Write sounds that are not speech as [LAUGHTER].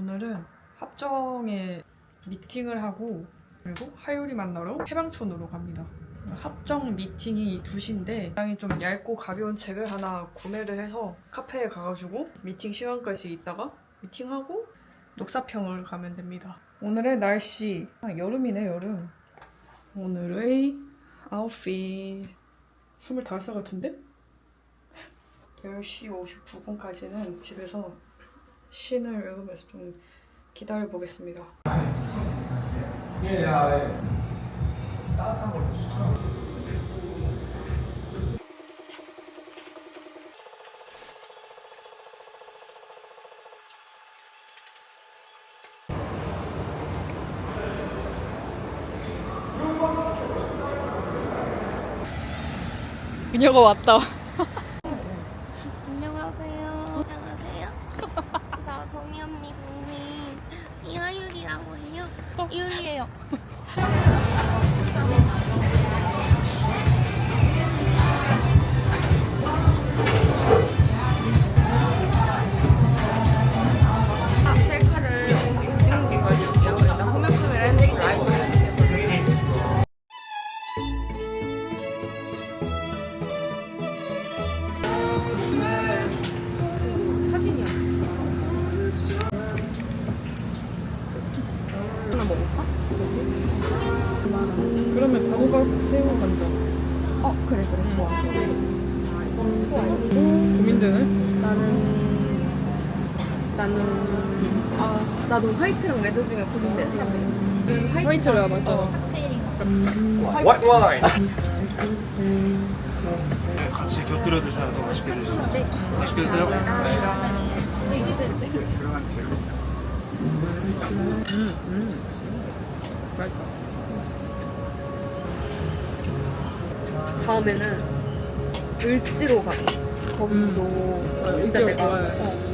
오늘은 합정에 미팅을 하고 그리고 하율이 만나러 해방촌으로 갑니다. 합정 미팅이 2시인데 굉장히 좀 얇고 가벼운 책을 하나 구매를 해서 카페에 가가지고 미팅 시간까지 있다가 미팅하고 녹사평을 가면 됩니다. 오늘의 날씨 아, 여름이네 여름. 오늘의 아웃핏 25살 같은데? [LAUGHS] 10시 59분까지는 집에서 신을 읽으면서 좀 기다려 보겠습니다. 예, 아, 예. 따뜻한 걸로 추천. 그녀가 왔다. 안녕하세요. 안녕하세요. 나 동희 언니 동희 이하율이라고 해요. 이율이에요. 아, 하나 먹을까? 그러면 단호박 새우 간장. 어 그래 그래 좋아 좋아. 좋아. 고민되네. 나는 나는 아 나도 화이트랑 레드 중에 고민되네. 나는 화이트가 화이트가 있어. 맞잖아. 화이트 와인. 네, 같이 곁들여 드셔야 더 맛있게 드실 수 있어요. 맛있게 드세요. 음, 음. 맛있다. 다음에는 을지로 가. 거기도 아, 진짜 내가. 어,